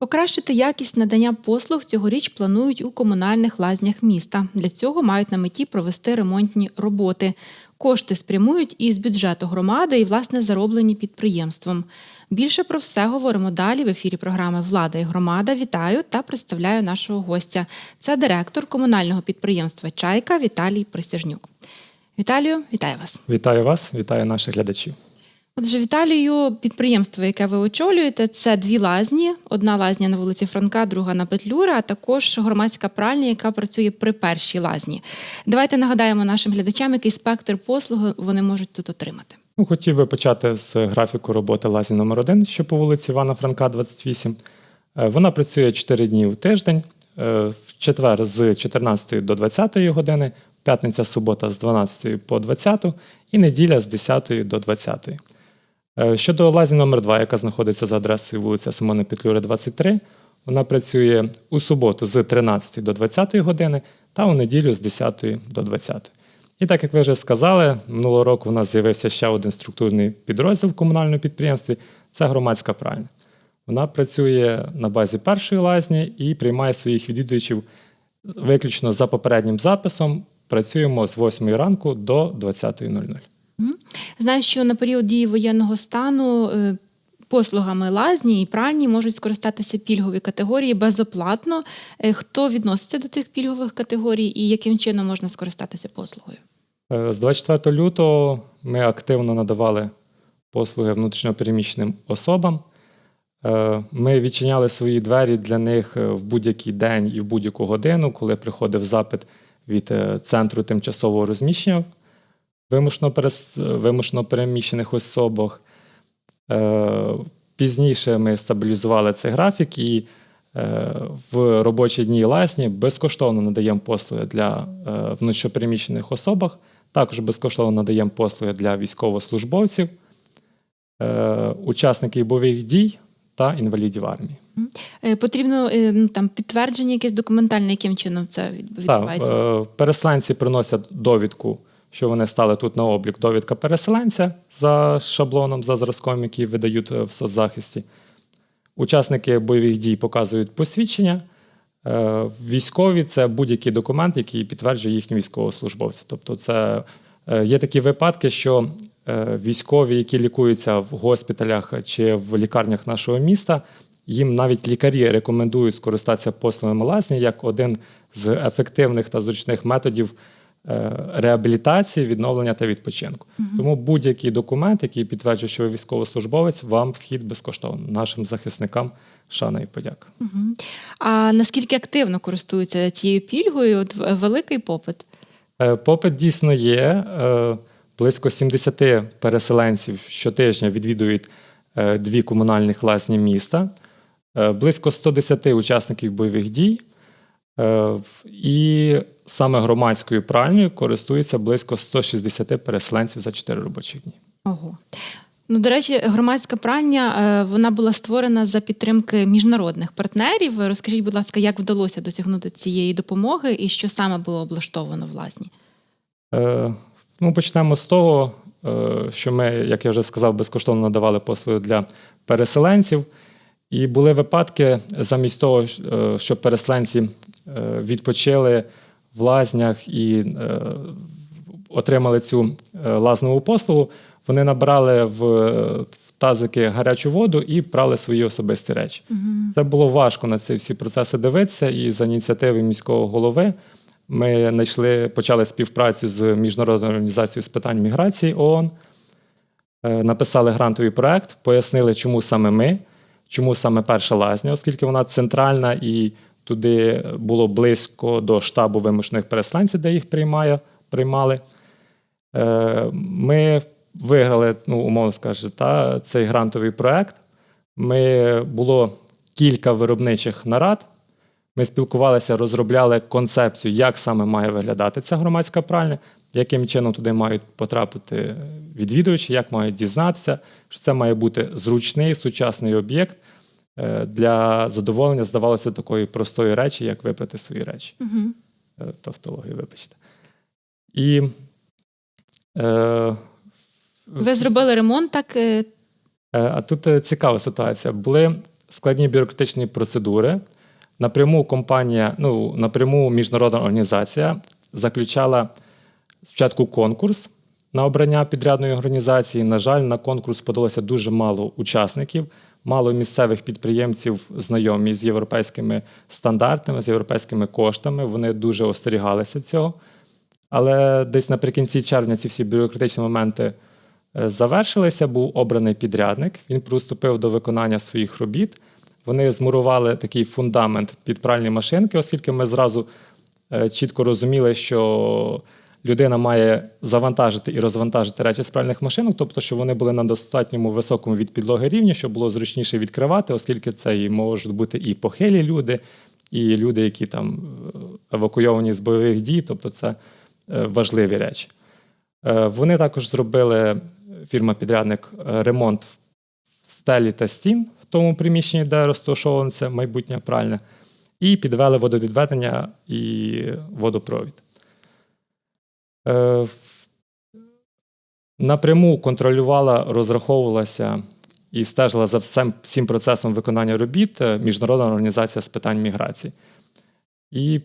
Покращити якість надання послуг цьогоріч планують у комунальних лазнях міста. Для цього мають на меті провести ремонтні роботи. Кошти спрямують із бюджету громади і, власне, зароблені підприємством. Більше про все говоримо далі в ефірі програми Влада і громада. Вітаю та представляю нашого гостя. Це директор комунального підприємства Чайка Віталій Присяжнюк. Віталію, вітаю вас. Вітаю вас, вітаю наших глядачів. Отже, Віталію, підприємство, яке ви очолюєте, це дві лазні: одна лазня на вулиці Франка, друга на Петлюра, а також громадська пральня, яка працює при першій лазні. Давайте нагадаємо нашим глядачам, який спектр послуг вони можуть тут отримати. Ну, хотів би почати з графіку роботи лазі номер 1 що по вулиці Івана Франка, 28. Е, Вона працює 4 дні в тиждень, е, в четвер з 14 до 20 години, п'ятниця, субота з 12 по 20 і неділя з 10 до 20. Е, Щодо лазі номер 2 яка знаходиться за адресою вулиця Симона Петлюри, 23, вона працює у суботу з 13 до 20 години та у неділю з 10 до 20. І так як ви вже сказали, минулого року у нас з'явився ще один структурний підрозділ в комунальному підприємстві це громадська пральня. Вона працює на базі першої лазні і приймає своїх відвідувачів виключно за попереднім записом. Працюємо з 8 ранку до 20.00. Знаю, що на період дії воєнного стану е, послугами лазні і пральні можуть скористатися пільгові категорії безоплатно. Е, Хто відноситься до тих пільгових категорій і яким чином можна скористатися послугою? Е, З 24 лютого ми активно надавали послуги внутрішньопереміщеним особам. Ми відчиняли свої двері для них в будь-який день і в будь-яку годину, коли приходив запит від центру тимчасового розміщення вимушено, перес... вимушено переміщених особах. Е, Пізніше ми стабілізували цей графік і е, в робочі дні лазні безкоштовно надаємо послуги для е, внутрішньопереміщених особах. Також безкоштовно надаємо послуги для військовослужбовців, е, учасників бойових дій та інвалідів армії. Е, Потрібно е, ну, там підтвердження якесь документальне, яким чином це від- Так, відбувається? е, переселенці приносять довідку, що вони стали тут на облік. Довідка переселенця за шаблоном, за зразком, який видають е, в соцзахисті. Учасники бойових дій показують посвідчення. Е, Військові це будь-який документ, який підтверджує їхню військовослужбовця. Тобто, це е, є такі випадки, що військові, які лікуються в госпіталях чи в лікарнях нашого міста, їм навіть лікарі рекомендують скористатися послугами лазні як один з ефективних та зручних методів реабілітації, відновлення та відпочинку. Тому будь-який документ, який підтверджує, що ви військовослужбовець, вам вхід безкоштовно. Нашим захисникам шана і подяка. Мгм. А наскільки активно користуються цією пільгою? От великий попит? Е, Попит дійсно є. Е, Близько 70 переселенців щотижня відвідують е, дві комунальних лазні міста, Е, близько 110 учасників бойових дій. Е, І саме громадською пральнею користується близько 160 переселенців за 4 робочі дні. Ого. Ну, до речі, громадська пральня е, вона була створена за підтримки міжнародних партнерів. Розкажіть, будь ласка, як вдалося досягнути цієї допомоги і що саме було облаштовано в лазні? Е, Ну, почнемо з того, е, що ми, як я вже сказав, безкоштовно надавали послуги для переселенців. І були випадки, замість того, е, щоб переселенці відпочили в лазнях і е, отримали цю е, лазнову послугу, вони набрали в, в тазики гарячу воду і прали свої особисті речі. Це було важко на ці всі процеси дивитися, і за ініціативи міського голови ми знайшли, почали співпрацю з міжнародною організацією з питань міграції ООН, е, написали грантовий проект, пояснили, чому саме ми, чому саме перша лазня, оскільки вона центральна і туди було близько до штабу вимушених переселенців, де їх приймає, приймали. Е, Ми виграли, ну, умовно скажу, та, цей грантовий проект. Ми було кілька виробничих нарад. Ми спілкувалися, розробляли концепцію, як саме має виглядати ця громадська пральня, яким чином туди мають потрапити відвідувачі, як мають дізнатися, що це має бути зручний сучасний об'єкт для задоволення, здавалося, такої простої речі, як випрати свої речі. Угу. Е, Тавтологію, вибачте. І е, Ви зробили ремонт, так е, Е, А тут е, цікава ситуація. Були складні бюрократичні процедури. Напряму компанія, ну, напряму міжнародна організація заключала спочатку конкурс на обрання підрядної організації. На жаль, на конкурс подалося дуже мало учасників, мало місцевих підприємців знайомі з європейськими стандартами, з європейськими коштами. Вони дуже остерігалися цього. Але десь наприкінці червня ці всі бюрократичні моменти е, завершилися. Був обраний підрядник. Він приступив до виконання своїх робіт. Вони змурували такий фундамент під пральні машинки, оскільки ми зразу е, чітко розуміли, що людина має завантажити і розвантажити речі з машинок, тобто, щоб вони були на достатньому високому від підлоги рівні, щоб було зручніше відкривати, оскільки це і можуть бути і похилі люди, і люди, які там е, евакуйовані з бойових дій, тобто це е, важливі речі. Е, Вони також зробили фірма-підрядник ремонт в стелі та стін в тому приміщенні, де розташована це майбутня пральня, і підвели водовідведення і водопровід. Е, Напряму контролювала, розраховувалася і стежила за всім, всім процесом виконання робіт е, Міжнародна організація з питань міграції. І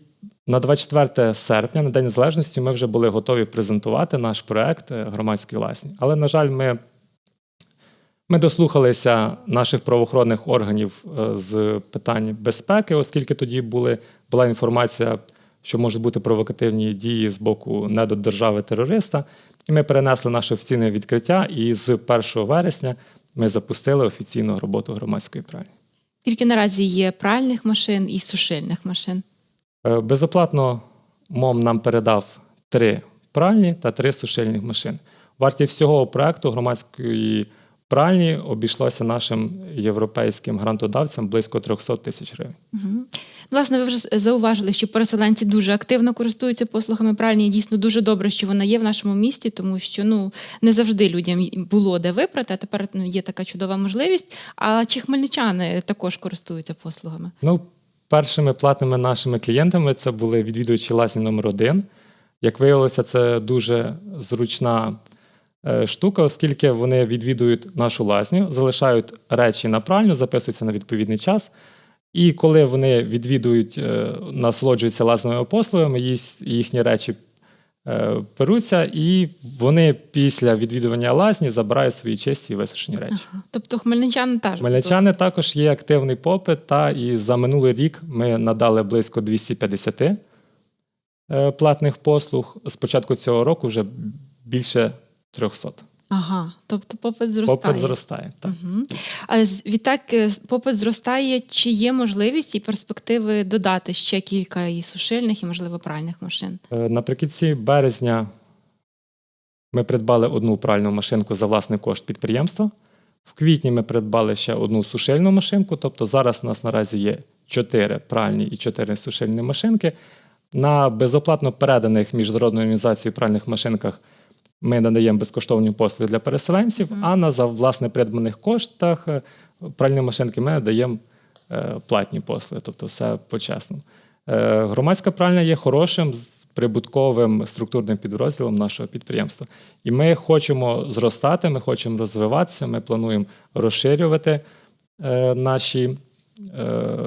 на 24 серпня, на День Незалежності, ми вже були готові презентувати наш проект е, громадської ласні. Але, на жаль, ми, ми дослухалися наших правоохоронних органів з питань безпеки, оскільки тоді були, була інформація, що можуть бути провокативні дії з боку недодержави терориста. І ми перенесли наше офіційне відкриття, і з 1 вересня ми запустили офіційну роботу громадської пральні. Скільки наразі є пральних машин і сушильних машин? Е, Безоплатно МОМ нам передав три пральні та три сушильних машин. Вартість всього проекту громадської пральні обійшлося нашим європейським грантодавцям близько 300 тисяч гривень. Угу. Власне, ви вже зауважили, що переселенці дуже активно користуються послугами пральні. І дійсно дуже добре, що вона є в нашому місті, тому що ну не завжди людям було де випрати, а тепер ну, є така чудова можливість. А чи хмельничани також користуються послугами? Ну, першими платними нашими клієнтами це були відвідувачі лазні номер 1 Як виявилося, це дуже зручна штука, оскільки вони відвідують нашу лазню, залишають речі на пральню, записуються на відповідний час. І коли вони відвідують, е, насолоджуються лазневими послугами, їхні речі е, перуться, і вони після відвідування лазні забирають свої чисті і висушені речі. Ага. Тобто хмельничани теж Хмельничани також є активний попит, та і за минулий рік ми надали близько 250 е, платних послуг. З початку цього року вже більше 300. Ага, тобто попит зростає. Попит зростає. Так. Угу. А відтак е, попит зростає. Чи є можливість і перспективи додати ще кілька і сушильних, і можливо пральних машин? Е, Наприкінці березня ми придбали одну пральну машинку за власний кошт підприємства. В квітні ми придбали ще одну сушильну машинку. Тобто зараз у нас наразі є 4 пральні і 4 сушильні машинки. На безоплатно переданих міжнародною організацією пральних машинках ми надаємо безкоштовні послуги для переселенців, а на за власне придбаних коштах е, пральні машинки ми надаємо е, платні послуги, тобто все по-чесному. Е, Громадська пральня є хорошим прибутковим структурним підрозділом нашого підприємства. І ми хочемо зростати, ми хочемо розвиватися, ми плануємо розширювати е, наші е,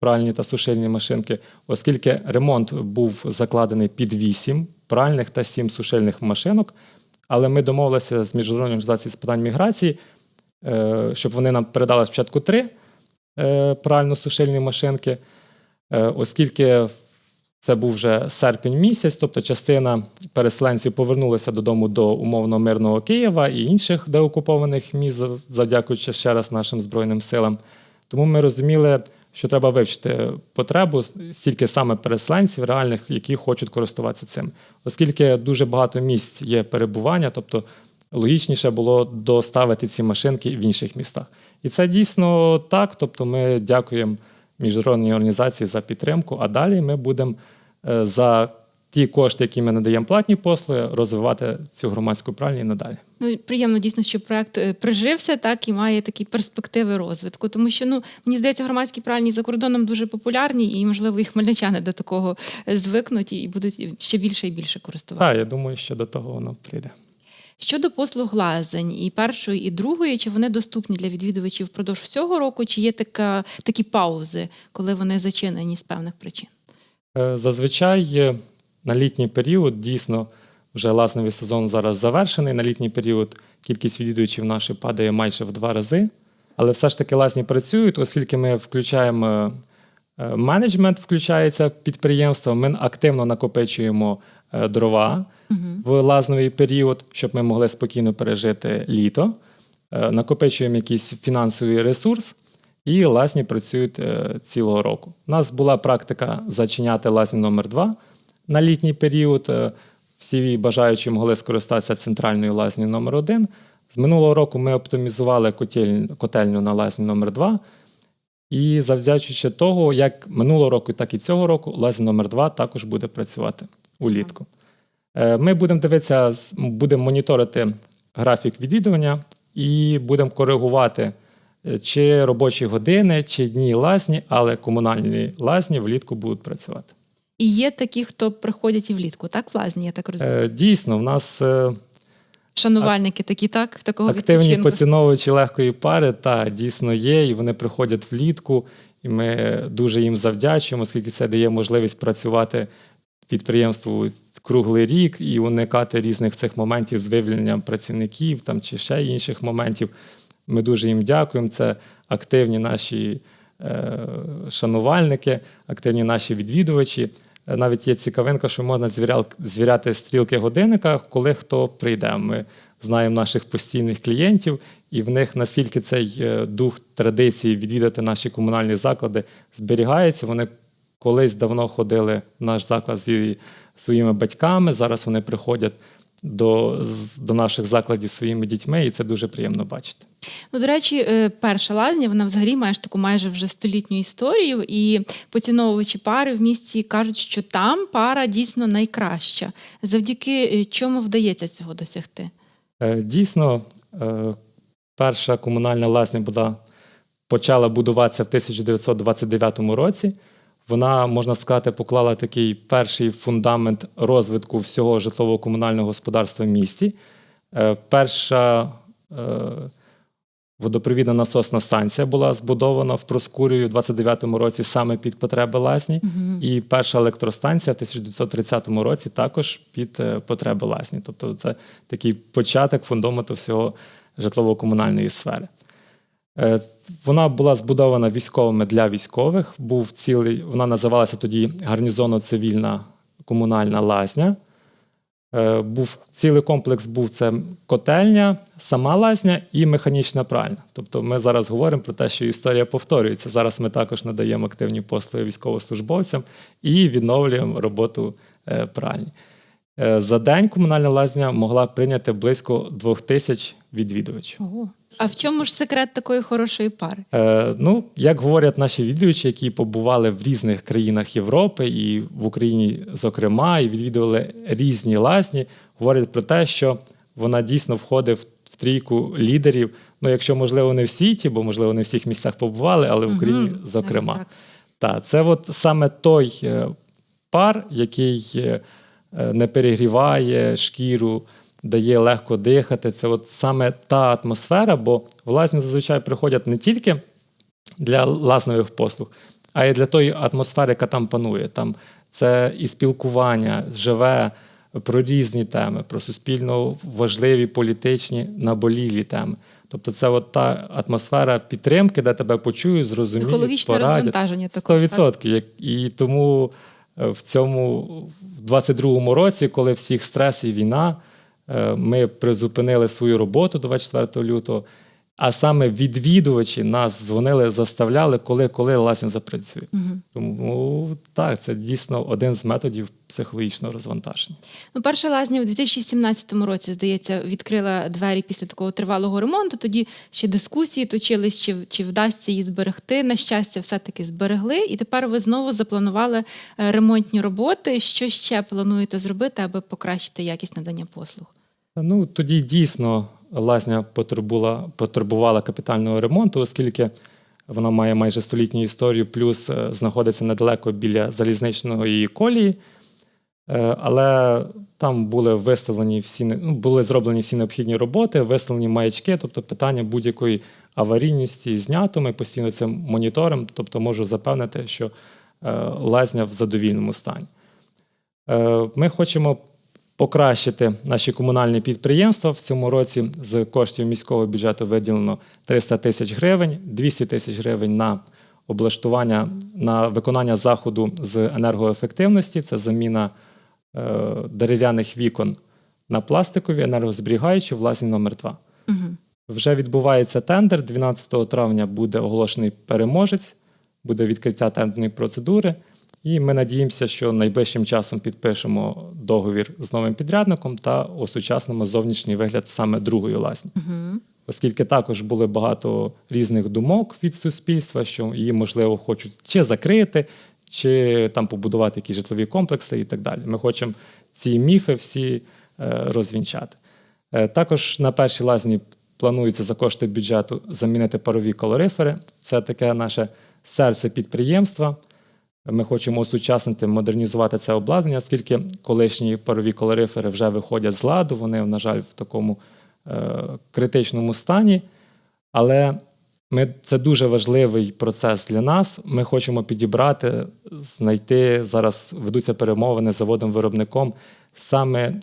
пральні та сушильні машинки, оскільки ремонт був закладений під 8 пральних та 7 сушильних машинок. Але ми домовилися з міжнародною організацією з питань міграції, е, щоб вони нам передали спочатку три е, прально-сушильні машинки, е, оскільки це був вже серпень місяць, тобто частина переселенців повернулася додому до умовно мирного Києва і інших деокупованих міст, завдякуючи ще раз нашим Збройним силам. Тому ми розуміли, що треба вивчити потребу стільки саме переселенців, реальних, які хочуть користуватися цим, оскільки дуже багато місць є перебування, тобто логічніше було доставити ці машинки в інших містах. І це дійсно так. Тобто, ми дякуємо міжнародній організації за підтримку, а далі ми будемо е, за ті кошти, які ми надаємо платні послуги, розвивати цю громадську пральню і надалі. Ну приємно дійсно, що проект е, прижився, так і має такі перспективи розвитку. Тому що ну мені здається, громадські пральні за кордоном дуже популярні, і можливо і хмельничани до такого звикнуть і будуть ще більше і більше користуватися. Так, я думаю, що до того воно прийде. Щодо послуг лазень і першої, і другої, чи вони доступні для відвідувачів впродовж всього року, чи є така, такі паузи, коли вони зачинені з певних причин? Е, Зазвичай на літній період дійсно вже лазневий сезон зараз завершений. На літній період кількість відвідувачів наші падає майже в два рази. Але все ж таки лазні працюють, оскільки ми включаємо е, менеджмент, включається підприємство, ми активно накопичуємо е, дрова в лазновий період, щоб ми могли спокійно пережити літо. Е, Накопичуємо якийсь фінансовий ресурс, і лазні працюють цілого року. У нас була практика зачиняти лазню номер 2 на літній період. Е, Всі бажаючі могли скористатися центральною лазнею номер 1 З минулого року ми оптимізували котель- котельню на лазню номер 2 і завдячуючи того, як минулого року, так і цього року, лазня номер 2 також буде працювати улітку. Е, Ми будемо дивитися, будемо моніторити графік відвідування і будемо коригувати е, чи робочі години, чи дні лазні, але комунальні лазні влітку будуть працювати. І є такі, хто приходять і влітку, так, в лазні, я так розумію. Е, Дійсно, в нас е, Шанувальники такі, так, такого активні відпочинку. поціновувачі легкої пари, та дійсно є, і вони приходять влітку, і ми дуже їм завдячуємо, оскільки це дає можливість працювати підприємству круглий рік і уникати різних цих моментів з вивільненням працівників там, чи ще інших моментів. Ми дуже їм дякуємо. Це активні наші е, шанувальники, активні наші відвідувачі. Навіть є цікавинка, що можна звіряти стрілки годинника, коли хто прийде. Ми знаємо наших постійних клієнтів, і в них наскільки цей е, дух традиції відвідати наші комунальні заклади зберігається. Вони колись давно ходили в наш заклад зі своїми батьками. Зараз вони приходять до, до наших закладів своїми дітьми, і це дуже приємно бачити. Ну, до речі, е, перша лазня, вона взагалі має ж таку майже вже столітню історію, і поціновувачі пари в місті кажуть, що там пара дійсно найкраща. Завдяки е, чому вдається цього досягти? Е, Дійсно, перша комунальна лазня була, почала будуватися в 1929 році. Вона, можна сказати, поклала такий перший фундамент розвитку всього житлово-комунального господарства в місті. Е, Перша е, водопровідна насосна станція була збудована в Проскуріві в 29-му році саме під потреби лазні. І перша електростанція в 1930 році також під е, потреби лазні. Тобто це такий початок фундаменту всього житлово-комунальної сфери. Е, Вона була збудована військовими для військових. Був цілий, вона називалася тоді гарнізонно-цивільна комунальна лазня. Е, Був цілий комплекс був це котельня, сама лазня і механічна пральня. Тобто ми зараз говоримо про те, що історія повторюється. Зараз ми також надаємо активні послуги військовослужбовцям і відновлюємо роботу е, пральні. За день комунальна лазня могла прийняти близько двох тисяч відвідувачів. Ого. А в чому ж секрет такої хорошої пари? Е, ну, як говорять наші відвідувачі, які побували в різних країнах Європи і в Україні, зокрема, і відвідували різні лазні, говорять про те, що вона дійсно входить в, трійку лідерів. Ну, якщо можливо не в світі, бо можливо не в всіх місцях побували, але в Україні, Мгм, зокрема. навіть Так, це от саме той е, пар, який е, е, не перегріває шкіру, дає легко дихати. Це от саме та атмосфера, бо в лазню зазвичай приходять не тільки для лазнових послуг, а й для тої атмосфери, яка там панує. Там це і спілкування живе про різні теми, про суспільно важливі політичні наболілі теми. Тобто, це от та атмосфера підтримки, де тебе почують, зрозуміють, Психологічне порадять. розвантаження також, 100%. Як- І тому е, в цьому в 22-му році, коли всіх стрес і війна, ми призупинили свою роботу 24 лютого. А саме відвідувачі нас дзвонили, заставляли, коли, коли лазня запрацює. Тому так, це дійсно один з методів психологічного розвантаження. Ну, перша лазня в 2017 році, здається, відкрила двері після такого тривалого ремонту. Тоді ще дискусії точились, чи, чи вдасться її зберегти. На щастя, все-таки зберегли. І тепер ви знову запланували е, ремонтні роботи. Що ще плануєте зробити, аби покращити якість надання послуг? Ну тоді дійсно лазня потребувала, потребувала капітального ремонту, оскільки вона має майже столітню історію, плюс е, знаходиться недалеко біля залізничної колії. Е, Але там були виставлені всі ну, були зроблені всі необхідні роботи, виставлені маячки, тобто питання будь-якої аварійності знято. Ми постійно це моніторимо, тобто можу запевнити, що е, лазня в задовільному стані. Ми хочемо покращити наші комунальні підприємства. В цьому році з коштів міського бюджету виділено 300 тисяч гривень, 200 тисяч гривень на облаштування на виконання заходу з енергоефективності. Це заміна е, дерев'яних вікон на пластикові енергозберігаючі в лазні номер 2 Угу. вже відбувається тендер. 12 травня буде оголошений переможець, буде відкриття тендерної процедури. І ми надіємося, що найближчим часом підпишемо договір з новим підрядником та осучаснимо зовнішній вигляд саме другої лазні. Угу. Оскільки також були багато різних думок від суспільства, що її, можливо, хочуть чи закрити, чи там побудувати якісь житлові комплекси і так далі. Ми хочемо ці міфи всі е, розвінчати. Е, Також на першій лазні планується за кошти бюджету замінити парові калорифери. Це таке наше серце підприємства. Ми хочемо осучаснити, модернізувати це обладнання, оскільки колишні парові калорифери вже виходять з ладу. Вони, на жаль, в такому е, критичному стані. Але ми, це дуже важливий процес для нас. Ми хочемо підібрати, знайти зараз ведуться перемовини з заводом-виробником саме е,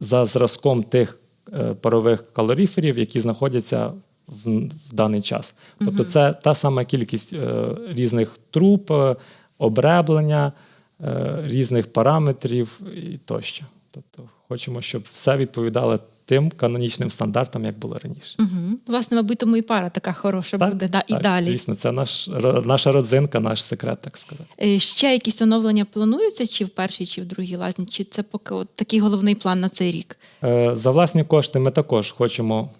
за зразком тих е, парових калориферів, які знаходяться в, в даний час. Тобто, це та сама кількість е, різних труб, е, обреблення, е, різних параметрів і тощо. Тобто, хочемо, щоб все відповідало тим канонічним стандартам, як було раніше. Угу. Власне, мабуть, тому і пара така хороша буде. Да, і далі. Звісно, це наш, наша родзинка, наш секрет, так сказати. Е, Ще якісь оновлення плануються, чи в першій, чи в другій лазні, чи це поки от такий головний план на цей рік? Е, За власні кошти ми також хочемо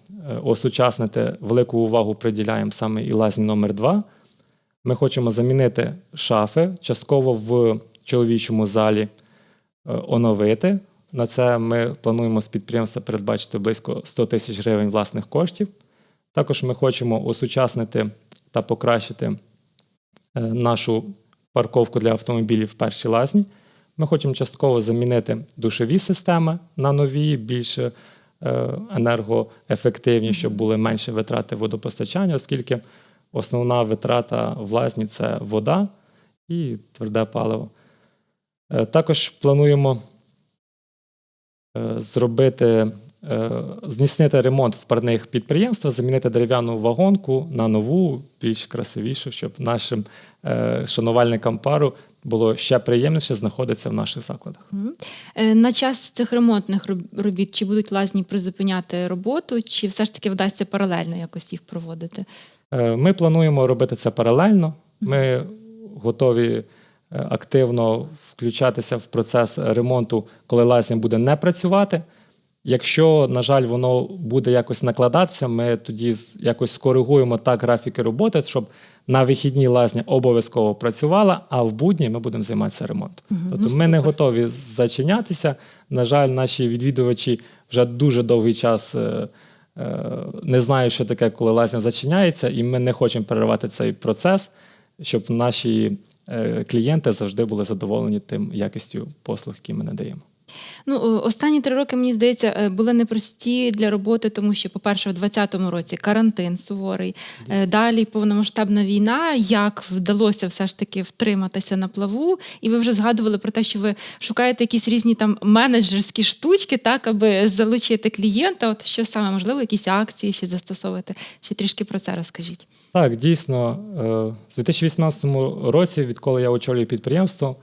осучаснити, велику увагу приділяємо саме і лазні номер 2 Ми хочемо замінити шафи, частково в чоловічому залі е, оновити. На це ми плануємо з підприємства передбачити близько 100 тисяч гривень власних коштів. Також ми хочемо осучаснити та покращити е, нашу парковку для автомобілів в першій лазні. Ми хочемо частково замінити душові системи на нові, більш е, енергоефективні, щоб були менші витрати водопостачання, оскільки основна витрата в лазні це вода і тверде паливо. Е, Також плануємо е, зробити, е, здійснити ремонт в парних підприємствах, замінити дерев'яну вагонку на нову, більш красивішу, щоб нашим шанувальникам пару було ще приємніше знаходитися в наших закладах. На час цих ремонтних робіт чи будуть лазні призупиняти роботу, чи все ж таки вдасться паралельно якось їх проводити? Е, Ми плануємо робити це паралельно. Ми готові е, активно включатися в процес ремонту, коли лазня буде не працювати. Якщо, на жаль, воно буде якось накладатися, ми тоді якось скоригуємо так графіки роботи, щоб на вихідні лазня обов'язково працювала, а в будні ми будемо займатися ремонтом. Тобто ми не готові зачинятися. На жаль, наші відвідувачі вже дуже довгий час е, не знають, що таке, коли лазня зачиняється, і ми не хочемо переривати цей процес, щоб наші е, клієнти завжди були задоволені тим якістю послуг, які ми надаємо. Ну, останні три роки, мені здається, е, були непрості для роботи, тому що, по-перше, в 2020 році карантин суворий, е, далі повномасштабна війна. Як вдалося все ж таки втриматися на плаву? І ви вже згадували про те, що ви шукаєте якісь різні там менеджерські штучки, так, аби залучити клієнта. От що саме можливо, якісь акції ще застосовувати? Ще трішки про це розкажіть. Так, дійсно, е, в 2018 році, відколи я очолюю підприємство,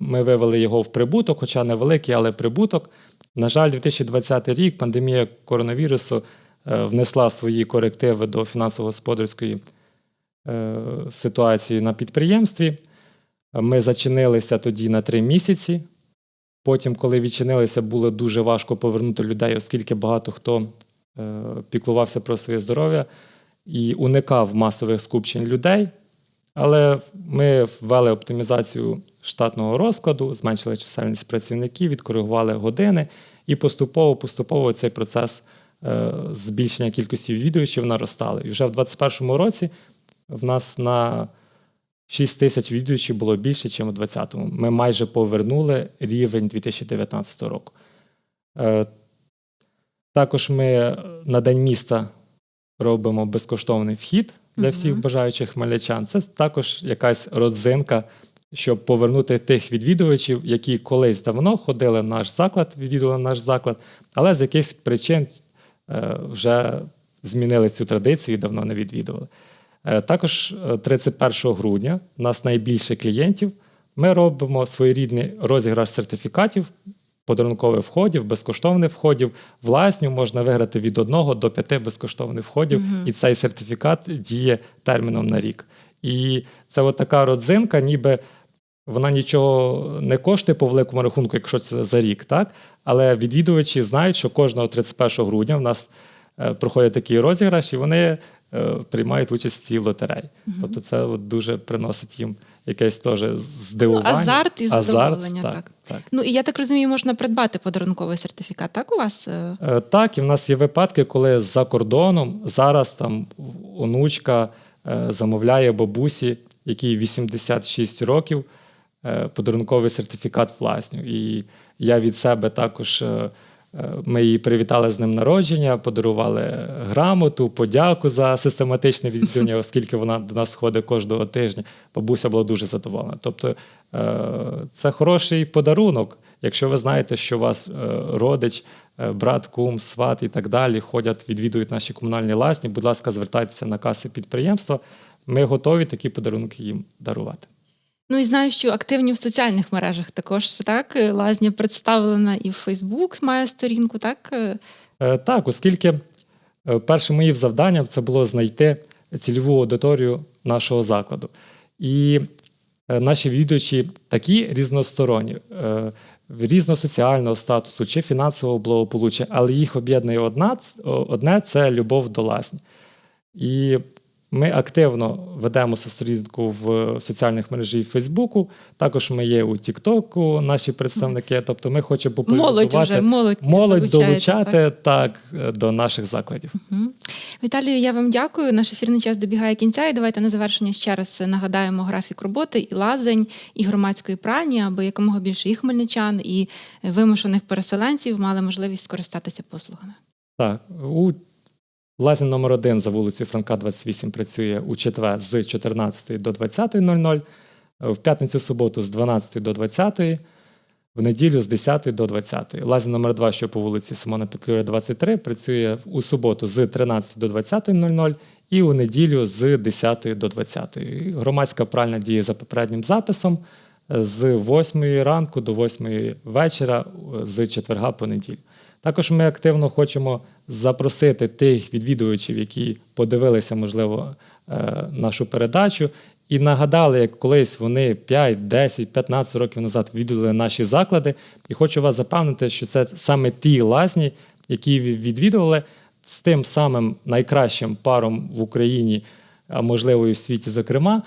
ми вивели його в прибуток, хоча невеликий, але прибуток. На жаль, 2020 рік пандемія коронавірусу е, внесла свої корективи до фінансово-господарської е, ситуації на підприємстві. Ми зачинилися тоді на три місяці. Потім, коли відчинилися, було дуже важко повернути людей, оскільки багато хто е, піклувався про своє здоров'я і уникав масових скупчень людей. Але ми ввели оптимізацію штатного розкладу, зменшили чисельність працівників, відкоригували години, і поступово-поступово цей процес е, збільшення кількості відвідувачів наростали. І вже в 2021 році в нас на 6 тисяч відвідувачів було більше, ніж у 2020-му. Ми майже повернули рівень 2019 року. Е, Також ми на День міста робимо безкоштовний вхід для всіх бажаючих хмельничан. Це також якась родзинка, щоб повернути тих відвідувачів, які колись давно ходили в наш заклад, відвідували наш заклад, але з якихось причин е, вже змінили цю традицію і давно не відвідували. Е, Також е, 31 грудня у нас найбільше клієнтів. Ми робимо своєрідний розіграш сертифікатів, подарункових входів, безкоштовних входів. В лазню можна виграти від 1 до 5 безкоштовних входів, і цей сертифікат діє терміном на рік. І це от така родзинка, ніби вона нічого не коштує по великому рахунку, якщо це за рік, так? Але відвідувачі знають, що кожного 31 грудня в нас е, проходить такий розіграш, і вони е, приймають участь в цій лотереї. Тобто це от дуже приносить їм якесь теж здивування. Ну, азарт і задоволення, так, так. так. Ну і я так розумію, можна придбати подарунковий сертифікат. Так у вас? е? Е, Так, і в нас є випадки, коли за кордоном зараз там онучка е, замовляє бабусі, якій 86 років, е, подарунковий сертифікат власню. І я від себе також. е, Ми її привітали з днем народження, подарували грамоту, подяку за систематичне відвідування, оскільки вона до нас ходить кожного тижня. Бабуся була дуже задоволена. Тобто е, це хороший подарунок. Якщо ви знаєте, що у вас е, родич, е, брат, кум, сват і так далі ходять, відвідують наші комунальні лазні, будь ласка, звертайтеся на каси підприємства. Ми готові такі подарунки їм дарувати. Ну і знаю, що активні в соціальних мережах також так. е, Лазня представлена і в Фейсбук має сторінку, так? е? Е, Так, оскільки першим моїм завданням це було знайти цільову аудиторію нашого закладу. І наші відвідувачі такі різносторонні, е, різносоціального статусу чи фінансового благополуччя, але їх об'єднує одна, одне це любов до ласні. І ми активно ведемо сторінку в соціальних мережі Фейсбуку. Також ми є у Тіктоку, наші представники. Тобто ми хочемо популяризувати Молодь вже молодь, молодь долучати так, е, до наших закладів. Мгм. Віталію, я вам дякую. Наш ефірний час добігає кінця. І давайте на завершення ще раз нагадаємо графік роботи і лазень, і громадської прані, аби якомога більше і хмельничан, і вимушених переселенців мали можливість скористатися послугами. Так, у лазні номер 1 за вулицею Франка 28 працює у четвер з 14 до 20.00, в п'ятницю суботу з 12 до 20, в неділю з 10 до 20. Лазня номер 2, що по вулиці Симона Петлюри 23, працює у суботу з 13 до 20.00 і у неділю з 10 до 20. Громадська пральна діє за попереднім записом з 8 ранку до 8 вечора з четверга по неділю. Також ми активно хочемо запросити тих відвідувачів, які подивилися, можливо, е, нашу передачу, і нагадали, як колись вони 5, 10, 15 років назад відвідали наші заклади. І хочу вас запевнити, що це саме ті лазні, які відвідували з тим самим найкращим паром в Україні, а можливо і в світі, зокрема.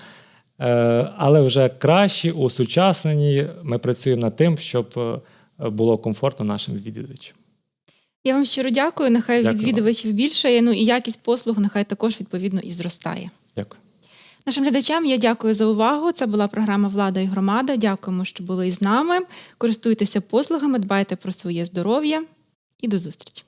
Е, Але вже кращі, осучаснені. Ми працюємо над тим, щоб е, було комфортно нашим відвідувачам. Я вам щиро дякую. Нехай Дякую відвідувачів більше, ну і якість послуг нехай також відповідно і зростає. Дякую. Нашим глядачам я дякую за увагу. Це була програма Влада і громада. Дякуємо, що були із нами. Користуйтеся послугами, дбайте про своє здоров'я і до зустрічі.